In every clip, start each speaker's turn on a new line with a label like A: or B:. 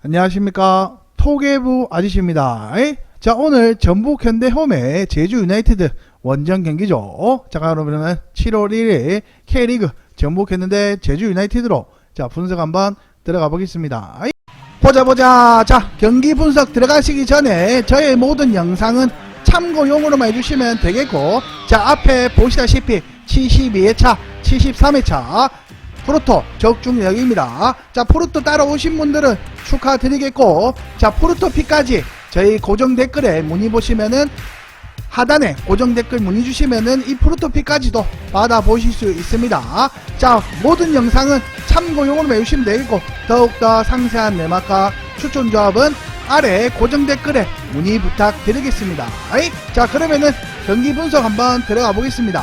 A: 안녕하십니까? 토개부 아저씨입니다. 에이? 자 오늘 전북 현대홈의 제주 유나이티드 원정 경기죠. 자 그러면은 7월 1일 K리그 전북 현대 제주 유나이티드로 자 분석 한번 들어가 보겠습니다. 에이? 보자 보자. 자 경기 분석 들어가시기 전에 저의 모든 영상은 참고용으로만 해주시면 되겠고 자 앞에 보시다시피 72회차 73회차 프로토 적중력입니다. 자, 프로토 따라오신 분들은 축하드리겠고, 자, 프로토 피까지 저희 고정 댓글에 문의 보시면은 하단에 고정 댓글 문의 주시면은 이 프로토 피까지도 받아보실 수 있습니다. 자, 모든 영상은 참고용으로 외우시면 되겠고, 더욱더 상세한 내막과 추천 조합은 아래 고정 댓글에 문의 부탁드리겠습니다. 자, 그러면은 경기 분석 한번 들어가 보겠습니다.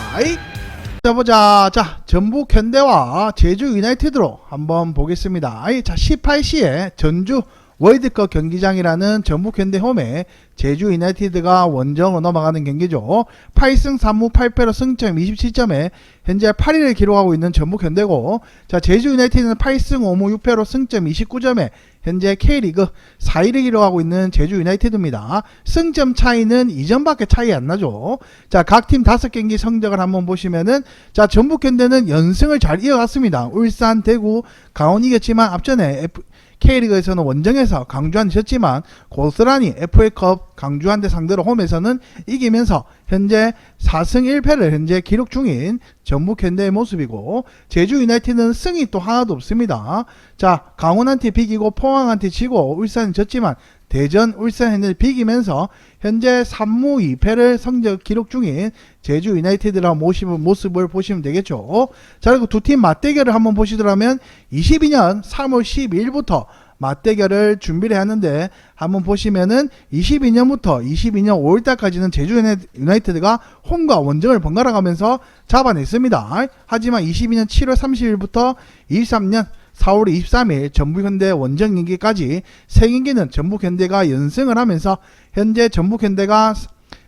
A: 자 보자. 자 전북 현대와 제주 유나이티드로 한번 보겠습니다. 자 18시에 전주 월드컵 경기장이라는 전북 현대 홈에 제주 유나이티드가 원정으로 넘어가는 경기죠 8승 3무 8패로 승점 27점에 현재 8위를 기록하고 있는 전북 현대고 자 제주 유나이티드는 8승 5무 6패로 승점 29점에 현재 K리그 4위를 기록하고 있는 제주 유나이티드입니다. 승점 차이는 2점밖에 차이 안 나죠. 자, 각 팀 5경기 성적을 한번 보시면은 자, 전북 현대는 연승을 잘 이어갔습니다. 울산, 대구, 강원 이겼지만 앞전에 F, K리그에서는 원정에서 강주한 졌지만 고스란히 FA컵 강주한대 상대로 홈에서는 이기면서 현재 4승 1패를 현재 기록 중인 전북 현대의 모습이고 제주 유나이티드는 승이 또 하나도 없습니다. 자 강원한테 비기고 포항한테 지고 울산은 졌지만 대전 울산 현대를 비기면서 현재 3무 2패를 성적 기록 중인 제주 유나이티드라 모습을, 모습을 보시면 되겠죠. 자 그리고 두 팀 맞대결을 한번 보시더라면 22년 3월 12일부터 맞대결을 준비를 하는데 한번 보시면은 22년부터 22년 5월달까지는 제주 유나이티드가 홈과 원정을 번갈아 가면서 잡아냈습니다. 하지만 22년 7월 30일부터 23년 4월 23일 전북현대 원정 경기까지 세 경기는 전북현대가 연승을 하면서 현재 전북현대가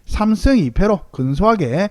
A: 3승 2패로 근소하게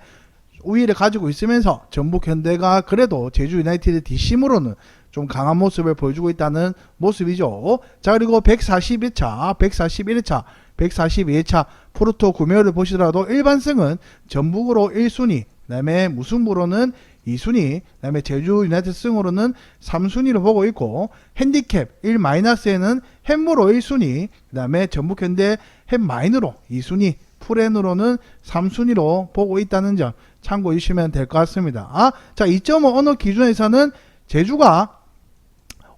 A: 우위를 가지고 있으면서 전북 현대가 그래도 제주 유나이티드 뒷심으로는 좀 강한 모습을 보여주고 있다는 모습이죠. 자 그리고 141차, 141회차, 142회차 프로토 구매율을 보시더라도 일반승은 전북으로 1순위, 그다음에 무승부로는 2순위, 그다음에 제주 유나이티드 승으로는 3순위로 보고 있고 핸디캡 1-에는 햄무로 1순위, 그다음에 전북현대 햄마인으로 2순위, 풀엔으로는 3순위로 보고 있다는 점 참고해 주시면 될 것 같습니다. 아, 자, 2.5 언어 기준에서는 제주가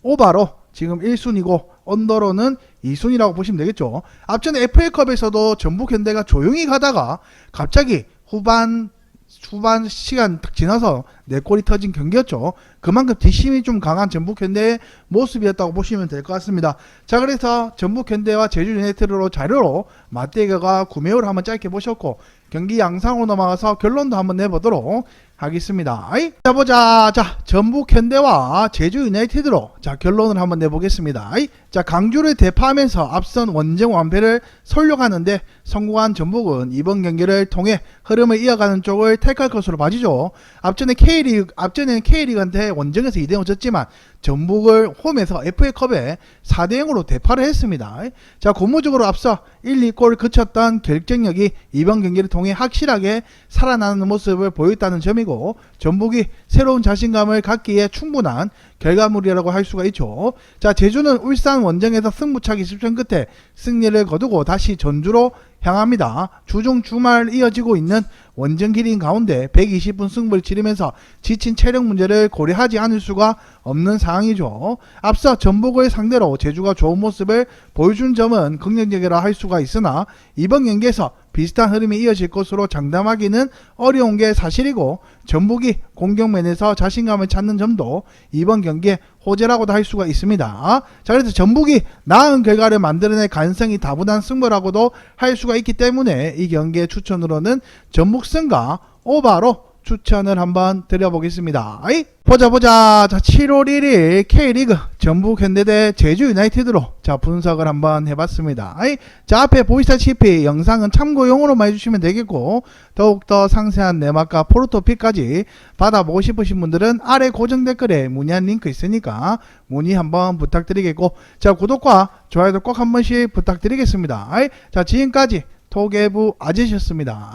A: 오바로 지금 1순위고 언더로는 2순위라고 보시면 되겠죠. 앞전에 FA컵에서도 전북 현대가 조용히 가다가 갑자기 후반 후반 시간 딱 지나서 네 골이 터진 경기였죠. 그만큼 뒷심이 좀 강한 전북 현대의 모습이었다고 보시면 될 것 같습니다. 자, 그래서 전북 현대와 제주 유나이티드로 자료로 맞대결과 구매율을 한번 짧게 보셨고 경기 양상으로 넘어가서 결론도 한번 내보도록 하겠습니다. 아이? 자 보자. 자 전북 현대와 제주 유나이티드로 자 결론을 한번 내보겠습니다. 아이? 자 강주를 대파하면서 앞선 원정 완패를 설력하는데 성공한 전북은 이번 경기를 통해 흐름을 이어가는 쪽을 택할 것으로 봐지죠. 앞전에 K리그 앞전에는 K리그한테 원정에서 2대0 졌지만 전북을 홈에서 FA컵에 4대0으로 대파를 했습니다. 자 고무적으로 앞서 1, 2골 그쳤던 결정력이 이번 경기를 통해 확실하게 살아나는 모습을 보였다는 점이고 전북이 새로운 자신감을 갖기에 충분한 결과물이라고 할 수가 있죠. 자 제주는 울산 원정에서 승부차기 10전 끝에 승리를 거두고 다시 전주로 향합니다. 주중 주말 이어지고 있는 원정 길인 가운데 120분 승부를 치르면서 지친 체력 문제를 고려하지 않을 수가 없는 상황이죠. 앞서 전북을 상대로 제주가 좋은 모습을 보여준 점은 긍정적이라 할 수가 있으나 이번 경기에서 비슷한 흐름이 이어질 것으로 장담하기는 어려운 게 사실이고 전북이 공격면에서 자신감을 찾는 점도 이번 경기에 호재라고도 할 수가 있습니다. 자 그래서 전북이 나은 결과를 만들어낼 가능성이 다분한 승부라고도 할 수가 있기 때문에 이 경기의 추천으로는 전북 승과 오바로 추천을 한번 드려보겠습니다. 보자 보자. 자, 7월 1일 K리그 전북 현대대 제주 유나이티드로 자 분석을 한번 해봤습니다. 자 앞에 보이시다시피 영상은 참고용으로만 해주시면 되겠고 더욱더 상세한 내막과 포르토픽까지 받아보고 싶으신 분들은 아래 고정 댓글에 문의한 링크 있으니까 문의 한번 부탁드리겠고 자 구독과 좋아요도 꼭 한 번씩 부탁드리겠습니다. 자 지금까지 토개부 아저씨였습니다.